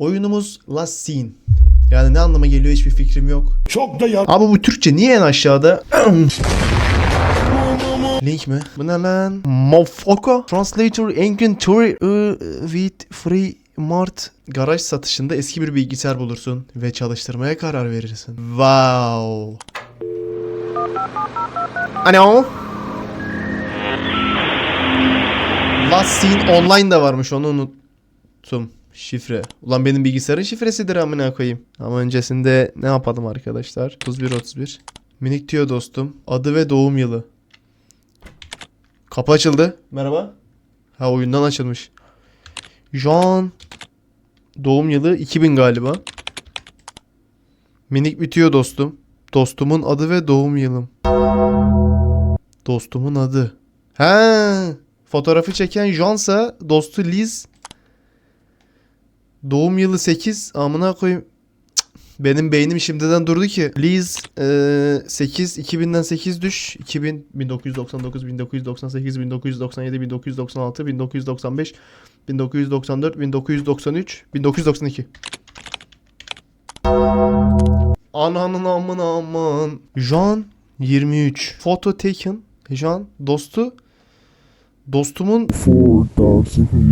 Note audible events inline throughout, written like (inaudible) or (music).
Oyunumuz Last Scene. Yani ne anlama geliyor hiçbir fikrim yok. Çok da yan... Abi bu Türkçe niye en aşağıda? (clears throat) Link mi? Bu ne lan? Mofoko. Translator inventory uh, with free mart. Garaj satışında eski bir bilgisayar bulursun ve çalıştırmaya karar verirsin. Wow. Alo. Last Scene Online da varmış onu unuttum. Şifre. Ulan benim bilgisayarın şifresidir amına koyayım. Ama öncesinde ne yapalım arkadaşlar? 31 31. Minik diyor dostum. Adı ve doğum yılı. Kapı açıldı. Merhaba. Ha oyundan açılmış. Jean. Doğum yılı 2000 galiba. Minik bitiyor dostum. Dostumun adı ve doğum yılım. Dostumun adı. He. Fotoğrafı çeken Jean'sa dostu Liz. Doğum yılı 8. Amına koyayım. Benim beynim şimdiden durdu ki. Liz eee, 8 2000'den 8 düş. 2000 1999 1998 1997 1996 1995 1994 1993 1992. Ananın amına aman. Jean 23. Photo taken. Jean dostu. Dostumun 4,000 years later.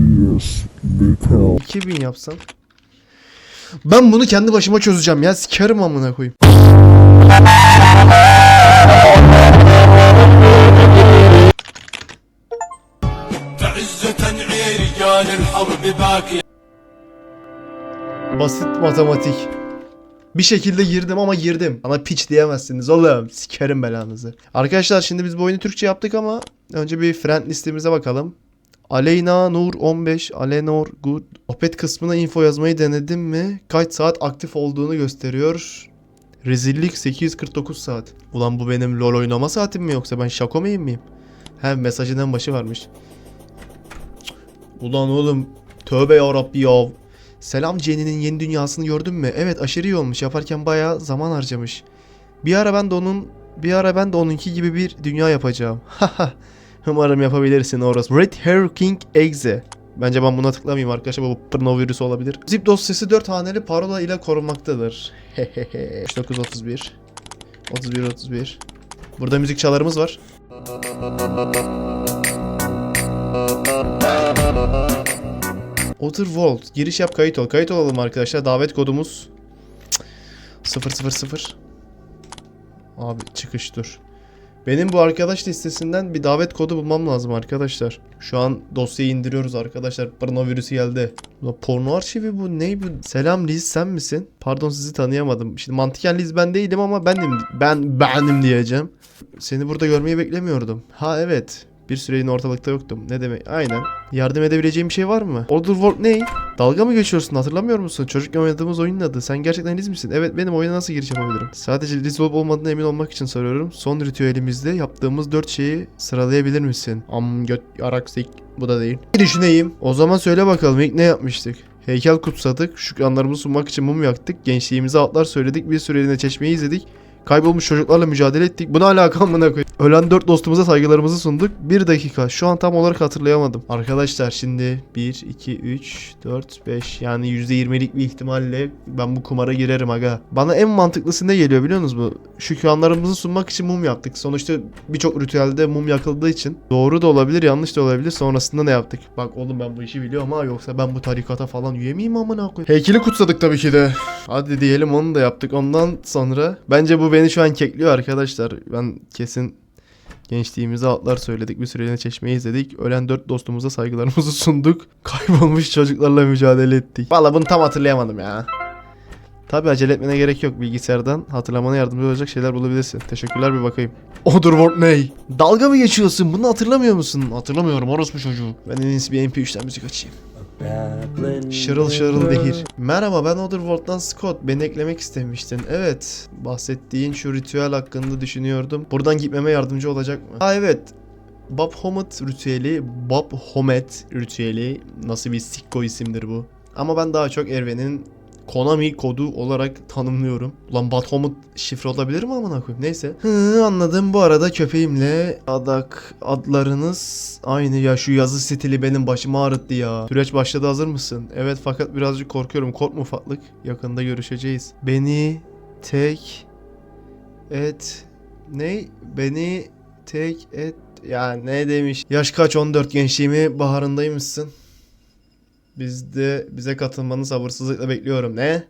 2000 yapsam. Ben bunu kendi başıma çözeceğim ya. Sikerim amına koyayım. Basit matematik. Bir şekilde girdim ama girdim. Ama piç diyemezsiniz oğlum. Sikerim belanızı. Arkadaşlar şimdi biz bu oyunu Türkçe yaptık ama önce bir friend listemize bakalım. Aleyna Nur 15, Alenor Good. Opet kısmına info yazmayı denedim mi? Kaç saat aktif olduğunu gösteriyor. Rezillik 849 saat. Ulan bu benim LoL oynama saatim mi yoksa ben şako muyum miyim? Hem mesajın en başı varmış. Ulan oğlum tövbe yarabbi ya. Selam Jenny'nin yeni dünyasını gördün mü? Evet aşırı iyi olmuş. Yaparken bayağı zaman harcamış. Bir ara ben de onun bir ara ben de onunki gibi bir dünya yapacağım. (laughs) Haha. Umarım yapabilirsin Oros. Red Hair King Exe. Bence ben buna tıklamayayım arkadaşlar. Bu Prno virüsü olabilir. Zip dosyası 4 haneli parola ile korunmaktadır. Hehehe. 3931. 31 31. Burada müzik çalarımız var. Outer World. Giriş yap kayıt ol. Kayıt olalım arkadaşlar. Davet kodumuz 000. Abi çıkış dur. Benim bu arkadaş listesinden bir davet kodu bulmam lazım arkadaşlar. Şu an dosyayı indiriyoruz arkadaşlar. Porno virüsü geldi. Ulan porno arşivi bu ne bu? Selam Liz sen misin? Pardon sizi tanıyamadım. Şimdi mantıken Liz ben değilim ama benim ben benim diyeceğim. Seni burada görmeyi beklemiyordum. Ha evet. Bir süreliğine ortalıkta yoktum. Ne demek? Aynen. Yardım edebileceğim bir şey var mı? Order World ne? Dalga mı geçiyorsun? Hatırlamıyor musun? Çocukken oynadığımız oyunun adı. Sen gerçekten Liz misin? Evet benim oyuna nasıl giriş yapabilirim? Sadece Liz olup olmadığına emin olmak için soruyorum. Son ritüelimizde yaptığımız 4 şeyi sıralayabilir misin? Am göt yarak. Bu da değil. Bir düşüneyim. O zaman söyle bakalım ilk ne yapmıştık? Heykel kutsadık, şükranlarımızı sunmak için mum yaktık, gençliğimize atlar söyledik, bir süreliğine çeşmeyi izledik, Kaybolmuş çocuklarla mücadele ettik. Buna alaka amına koy. Ölen dört dostumuza saygılarımızı sunduk. Bir dakika. Şu an tam olarak hatırlayamadım. Arkadaşlar şimdi 1, 2, 3, 4, 5 yani %20'lik bir ihtimalle ben bu kumara girerim aga. Bana en mantıklısı ne geliyor biliyor musunuz bu? Şükranlarımızı sunmak için mum yaktık. Sonuçta birçok ritüelde mum yakıldığı için. Doğru da olabilir yanlış da olabilir. Sonrasında ne yaptık? Bak oğlum ben bu işi biliyorum ha yoksa ben bu tarikata falan üye miyim amına koyayım? Heykeli kutsadık tabii ki de. Hadi diyelim onu da yaptık. Ondan sonra bence bu beni şu an kekliyor arkadaşlar. Ben kesin gençliğimize atlar söyledik. Bir süreliğine çeşmeyi izledik. Ölen dört dostumuza saygılarımızı sunduk. (laughs) Kaybolmuş çocuklarla mücadele ettik. Valla bunu tam hatırlayamadım ya. Tabi acele etmene gerek yok. Bilgisayardan hatırlamana yardımcı olacak şeyler bulabilirsin. Teşekkürler bir bakayım. Otherworld ney? Dalga mı geçiyorsun? Bunu hatırlamıyor musun? Hatırlamıyorum orospu çocuğu. Ben en iyisi bir MP3'ten müzik açayım. Şırıl şırıl dehir. Merhaba ben Otherworld'dan Scott. Beni eklemek istemiştin. Evet. Bahsettiğin şu ritüel hakkında düşünüyordum. Buradan gitmeme yardımcı olacak mı? Ha evet. Bob Homet ritüeli. Bob Homet ritüeli. Nasıl bir sikko isimdir bu. Ama ben daha çok Erwen'in Konami kodu olarak tanımlıyorum. Ulan Bathomut şifre olabilir mi amına koyayım? Neyse. Hı, anladım. Bu arada köpeğimle adak adlarınız aynı ya. Şu yazı stili benim başımı ağrıttı ya. Süreç başladı hazır mısın? Evet fakat birazcık korkuyorum. Korkma ufaklık. Yakında görüşeceğiz. Beni tek et ne? Beni tek et ya ne demiş? Yaş kaç 14 gençliğimi baharındaymışsın. Biz de bize katılmanı sabırsızlıkla bekliyorum. Ne?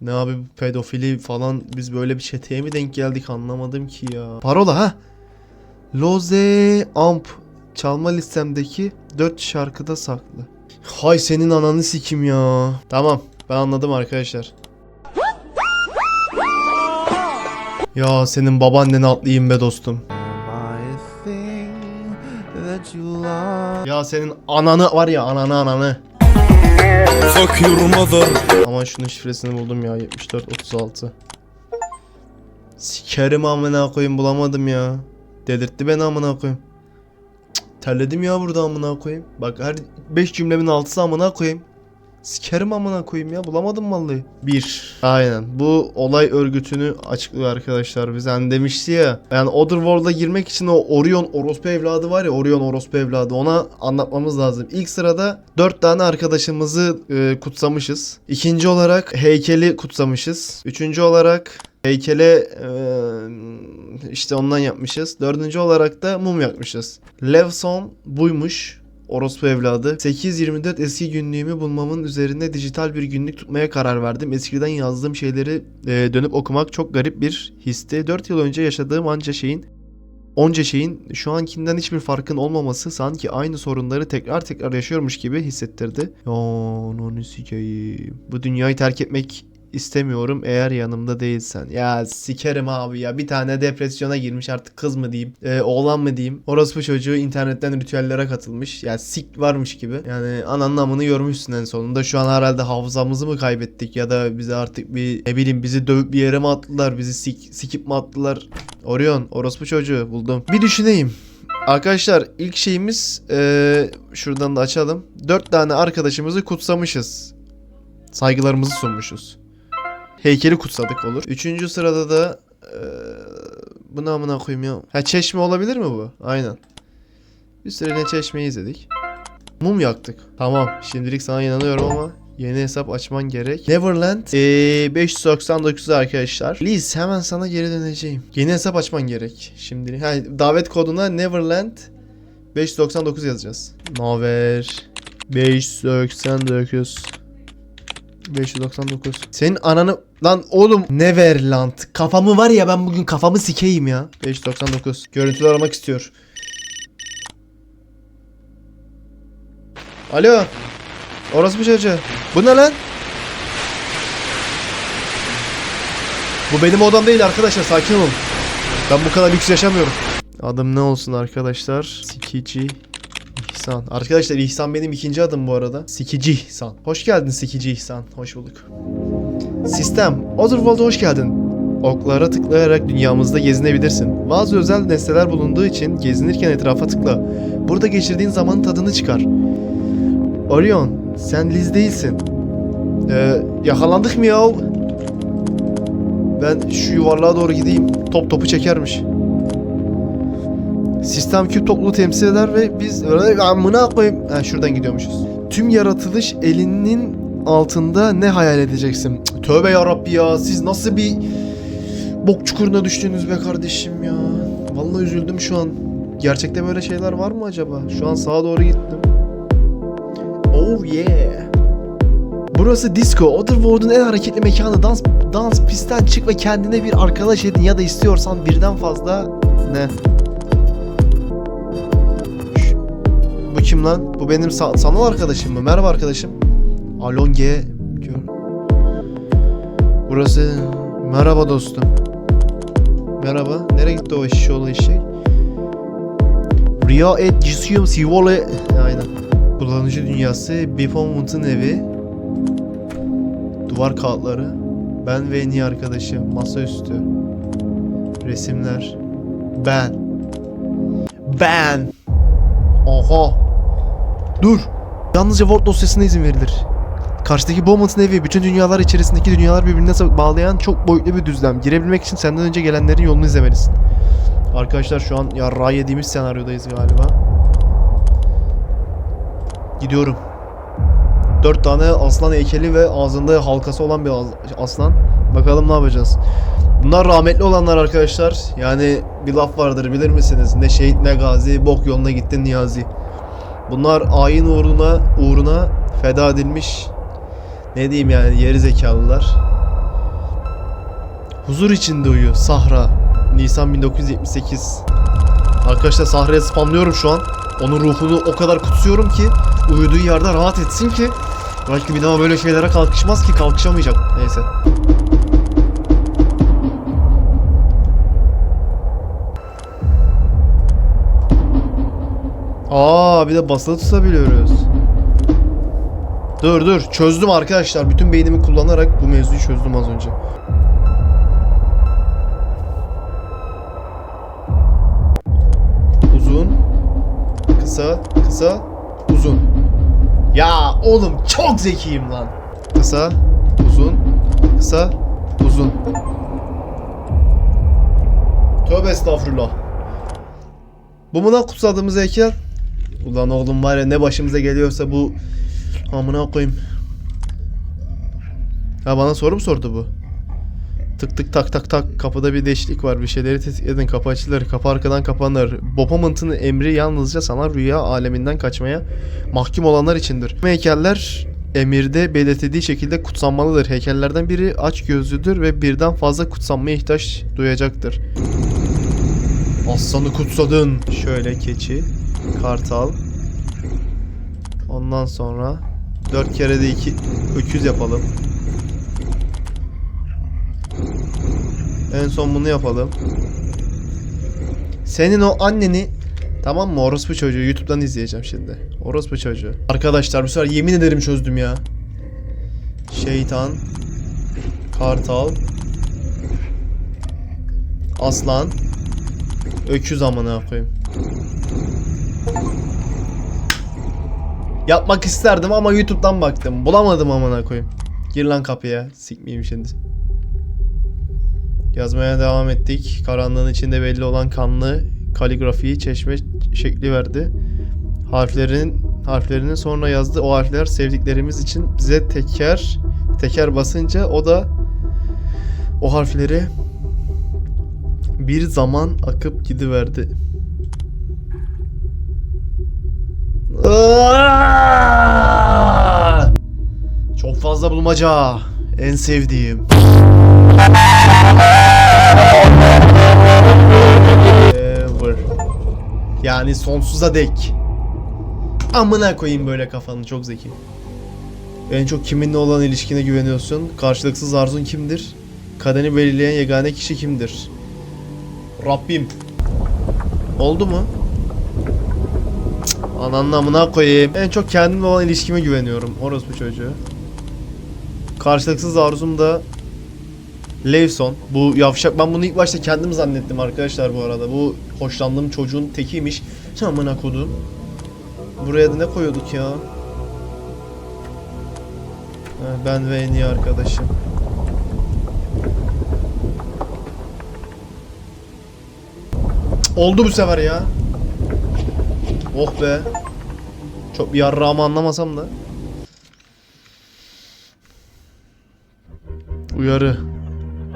Ne abi bu pedofili falan biz böyle bir çeteye mi denk geldik anlamadım ki ya. Parola ha. Loze Amp çalma listemdeki 4 şarkıda saklı. Hay senin ananı sikim ya. Tamam ben anladım arkadaşlar. Ya senin babaanneni atlayayım be dostum. Ya senin ananı var ya ananı ananı. Fuck your mother Ama şunun şifresini buldum ya 7436. Sikerim amına koyayım bulamadım ya. Delirtti beni amına koyayım. Cık, Terledim ya burada amına koyayım. Bak her 5 cümlemin altısı amına koyayım. Sikerim amına koyayım ya bulamadım vallahi. Bir. Aynen. Bu olay örgütünü açıklıyor arkadaşlar bize. Hani demişti ya. Yani Otherworld'a girmek için o Orion orospu evladı var ya. Orion orospu evladı. Ona anlatmamız lazım. İlk sırada 4 tane arkadaşımızı e, kutsamışız. İkinci olarak heykeli kutsamışız. Üçüncü olarak heykele işte ondan yapmışız. Dördüncü olarak da mum yakmışız. Levson buymuş. Orospu evladı. 8-24 eski günlüğümü bulmamın üzerine dijital bir günlük tutmaya karar verdim. Eskiden yazdığım şeyleri e, dönüp okumak çok garip bir histi. 4 yıl önce yaşadığım anca şeyin onca şeyin şu ankinden hiçbir farkın olmaması sanki aynı sorunları tekrar tekrar yaşıyormuş gibi hissettirdi. Ya onu sikeyim. Bu dünyayı terk etmek istemiyorum eğer yanımda değilsen. Ya sikerim abi ya. Bir tane depresyona girmiş artık kız mı diyeyim, e, oğlan mı diyeyim. Orospu çocuğu internetten ritüellere katılmış. Ya sik varmış gibi. Yani ananın amını yormuşsun en sonunda. Şu an herhalde hafızamızı mı kaybettik ya da bizi artık bir ne bileyim bizi dövüp bir yere mi attılar, bizi sik, sikip mi attılar. Orion, orospu çocuğu buldum. Bir düşüneyim. Arkadaşlar ilk şeyimiz eee, şuradan da açalım. Dört tane arkadaşımızı kutsamışız. Saygılarımızı sunmuşuz. Heykeli kutsadık olur. Üçüncü sırada da eee bu ne amına koyayım ya. Ha çeşme olabilir mi bu? Aynen. Bir süreliğine çeşmeyi izledik. Mum yaktık. Tamam şimdilik sana inanıyorum ama yeni hesap açman gerek. Neverland eee 599 arkadaşlar. Liz hemen sana geri döneceğim. Yeni hesap açman gerek. Şimdi ha, davet koduna Neverland 599 yazacağız. Naver 599 599. Senin ananı lan oğlum Neverland. Kafamı var ya ben bugün kafamı sikeyim ya. 599. Görüntülü aramak istiyor. Alo. Orası mı çocuğu? Bu ne lan? Bu benim odam değil arkadaşlar sakin olun. Ben bu kadar lüks yaşamıyorum. Adım ne olsun arkadaşlar? Sikici İhsan. Arkadaşlar İhsan benim ikinci adım bu arada. Sikici İhsan. Hoş geldin Sikici İhsan. Hoş bulduk. Sistem. Otherworld'a hoş geldin. Oklara tıklayarak dünyamızda gezinebilirsin. Bazı özel nesneler bulunduğu için gezinirken etrafa tıkla. Burada geçirdiğin zamanın tadını çıkar. Orion, sen Liz değilsin. Ee, yakalandık mı ya? Ben şu yuvarlığa doğru gideyim. Top topu çekermiş. Sistem küp topluluğu temsil eder ve biz amına koyayım. Ha, şuradan gidiyormuşuz. Tüm yaratılış elinin altında ne hayal edeceksin? Tövbe yarabbi ya. Siz nasıl bir bok çukuruna düştünüz be kardeşim ya. Vallahi üzüldüm şu an. Gerçekte böyle şeyler var mı acaba? Şu an sağa doğru gittim. Oh yeah. Burası disco. Otherworld'un en hareketli mekanı. Dans dans pistten çık ve kendine bir arkadaş edin ya da istiyorsan birden fazla ne? Bu kim lan? Bu benim sa- sanal arkadaşım mı? Merhaba arkadaşım. Alonge. Gör. Burası merhaba dostum. Merhaba. Nereye gitti o eşşoğlu eşek? Ria et Gisium Sivole. Aynen. Kullanıcı dünyası Bifomont'un evi. Duvar kağıtları. Ben ve en iyi arkadaşım. Masaüstü. Resimler. Ben. Ben. Oha. Dur. Yalnızca Word dosyasına izin verilir. Karşıdaki Beaumont'un evi bütün dünyalar içerisindeki dünyalar birbirine bağlayan çok boyutlu bir düzlem. Girebilmek için senden önce gelenlerin yolunu izlemelisin. Arkadaşlar şu an yarrağı yediğimiz senaryodayız galiba. Gidiyorum. Dört tane aslan heykeli ve ağzında halkası olan bir aslan. Bakalım ne yapacağız. Bunlar rahmetli olanlar arkadaşlar. Yani bir laf vardır bilir misiniz? Ne şehit ne gazi, bok yoluna gitti niyazi. Bunlar ayin uğruna uğruna feda edilmiş ne diyeyim yani yeri zekalılar. Huzur içinde uyu Sahra. Nisan 1978. Arkadaşlar Sahra'ya spamlıyorum şu an. Onun ruhunu o kadar kutsuyorum ki uyuduğu yerde rahat etsin ki belki bir daha böyle şeylere kalkışmaz ki kalkışamayacak. Neyse. Aa bir de basılı tutabiliyoruz. Dur dur çözdüm arkadaşlar. Bütün beynimi kullanarak bu mevzuyu çözdüm az önce. Uzun. Kısa. Kısa. Uzun. Ya oğlum çok zekiyim lan. Kısa. Uzun. Kısa. Uzun. Tövbe estağfurullah. Bu mu lan kutsadığımız heykel? Ulan oğlum var ya ne başımıza geliyorsa bu Amına koyayım. Ha bana soru mu sordu bu? Tık tık tak tak tak kapıda bir değişiklik var bir şeyleri tetik edin kapı açılır kapı arkadan kapanır. Bopament'ın emri yalnızca sana rüya aleminden kaçmaya mahkum olanlar içindir. Heykeller emirde belirtildiği şekilde kutsanmalıdır. Heykellerden biri aç gözlüdür ve birden fazla kutsanmaya ihtiyaç duyacaktır. Aslanı kutsadın. Şöyle keçi, kartal. Ondan sonra 4 kere de 2 öküz yapalım. En son bunu yapalım. Senin o anneni Tamam mı? Orospu çocuğu YouTube'dan izleyeceğim şimdi. Orospu çocuğu. Arkadaşlar bu sefer yemin ederim çözdüm ya. Şeytan. Kartal. Aslan. Öküz amına koyayım. Yapmak isterdim ama YouTube'dan baktım. Bulamadım amına koyayım. Gir lan kapıya. Sikmeyeyim şimdi. Yazmaya devam ettik. Karanlığın içinde belli olan kanlı kaligrafiyi çeşme şekli verdi. Harflerin harflerini sonra yazdı. O harfler sevdiklerimiz için bize teker teker basınca o da o harfleri bir zaman akıp gidiverdi. Çok fazla bulmaca. En sevdiğim. Ever. Yani sonsuza dek. Amına koyayım böyle kafanı çok zeki. En çok kiminle olan ilişkine güveniyorsun? Karşılıksız arzun kimdir? Kadeni belirleyen yegane kişi kimdir? Rabbim. Oldu mu? Ananın amına koyayım. En çok kendimle olan ilişkime güveniyorum. Orospu çocuğu. Karşılıksız arzum da Levson. Bu yavşak ben bunu ilk başta kendim zannettim arkadaşlar bu arada. Bu hoşlandığım çocuğun tekiymiş. Sen amına kodum. Buraya da ne koyuyorduk ya? Ben ve en iyi arkadaşım. Oldu bu sefer ya. Oh be. Çok bir yarrağımı anlamasam da. Uyarı.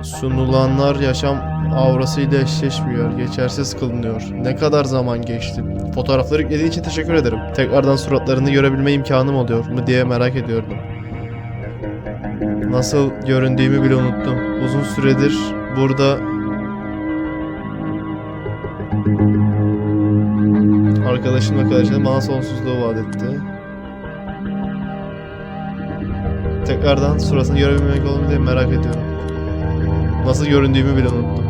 Sunulanlar yaşam aurasıyla eşleşmiyor. Geçersiz kılınıyor. Ne kadar zaman geçti? Fotoğrafları yüklediğin için teşekkür ederim. Tekrardan suratlarını görebilme imkanım oluyor mu diye merak ediyordum. Nasıl göründüğümü bile unuttum. Uzun süredir burada Arkadaşım arkadaşım bana sonsuzluğu vaat etti. Tekrardan suratını görebilmek olur mu diye merak ediyorum. Nasıl göründüğümü bile unuttum.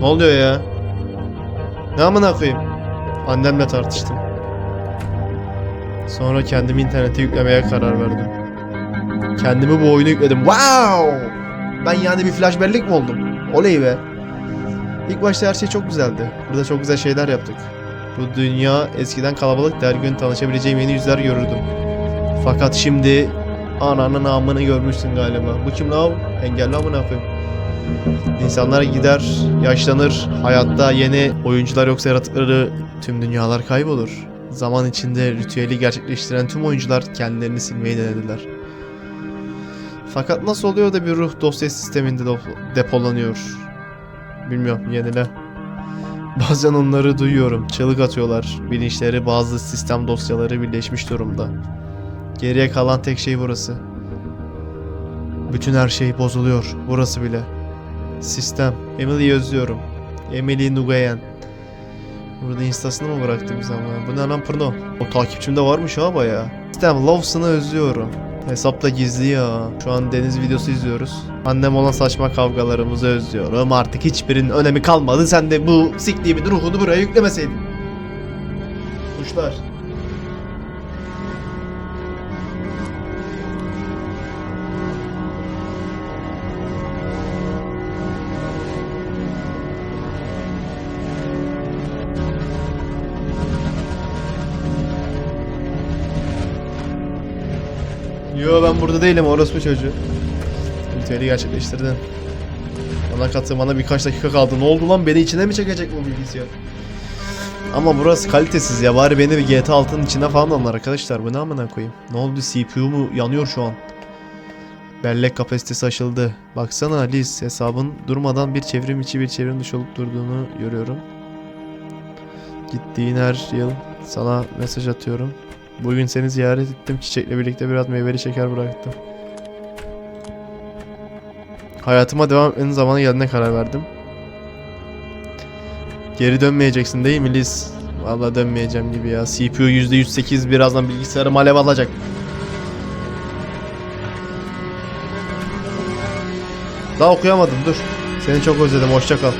Ne oluyor ya? Ne amına koyayım? Annemle tartıştım. Sonra kendimi internete yüklemeye karar verdim. Kendimi bu oyuna yükledim. Wow! Ben yani bir flash bellek mi oldum? Oley be. İlk başta her şey çok güzeldi. Burada çok güzel şeyler yaptık. Bu dünya eskiden kalabalıktı. Her gün tanışabileceğim yeni yüzler görürdüm. Fakat şimdi Ananın amını görmüşsün galiba. Bu kim la? Engelli amına koyayım. İnsanlar gider, yaşlanır. Hayatta yeni oyuncular yoksa yaratıkları tüm dünyalar kaybolur. Zaman içinde ritüeli gerçekleştiren tüm oyuncular kendilerini silmeyi denediler. Fakat nasıl oluyor da bir ruh dosya sisteminde depolanıyor? Bilmiyorum, yenile. Bazen onları duyuyorum. Çığlık atıyorlar. Bilinçleri bazı sistem dosyaları birleşmiş durumda. Geriye kalan tek şey burası. Bütün her şey bozuluyor. Burası bile. Sistem. Emily'yi özlüyorum. Emily Nugayen. Burada instasını mı bıraktı bir zaman? Bu ne lan pırno? O takipçimde varmış ha bayağı. Sistem Lawson'ı özlüyorum. Hesapta gizli ya. Şu an deniz videosu izliyoruz. Annem olan saçma kavgalarımızı özlüyorum. Artık hiçbirinin önemi kalmadı. Sen de bu siktiğimin ruhunu buraya yüklemeseydin. Kuşlar. Yo ben burada değilim orospu çocuğu. Ritüeli gerçekleştirdin. Bana katı bana birkaç dakika kaldı. Ne oldu lan beni içine mi çekecek bu bilgisayar? Ama burası kalitesiz ya bari beni bir GTA 6'nın içine falan alın arkadaşlar. Bu ne amına koyayım? Ne oldu CPU mu yanıyor şu an? Bellek kapasitesi aşıldı. Baksana Liz hesabın durmadan bir çevrim içi bir çevrim dışı olup durduğunu görüyorum. Gittiğin her yıl sana mesaj atıyorum. Bugün seni ziyaret ettim. Çiçekle birlikte biraz meyveli şeker bıraktım. Hayatıma devam etmenin zamanı geldiğine karar verdim. Geri dönmeyeceksin değil mi Liz? Vallahi dönmeyeceğim gibi ya. CPU %108 birazdan bilgisayarım alev alacak. Daha okuyamadım dur. Seni çok özledim hoşça kal.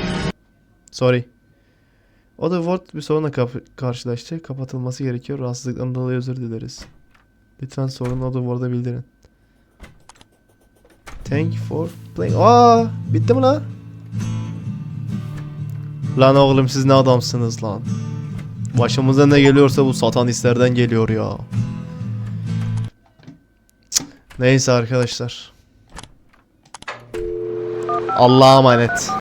Sorry. Otherworld bir sorunla karşılaştı. Kapatılması gerekiyor. Rahatsızlıktan dolayı özür dileriz. Lütfen sorunu Otherworld'a bildirin. Thank for playing. Aa, bitti mi lan? Lan oğlum siz ne adamsınız lan? Başımıza ne geliyorsa bu satanistlerden geliyor ya. Neyse arkadaşlar. Allah'a emanet.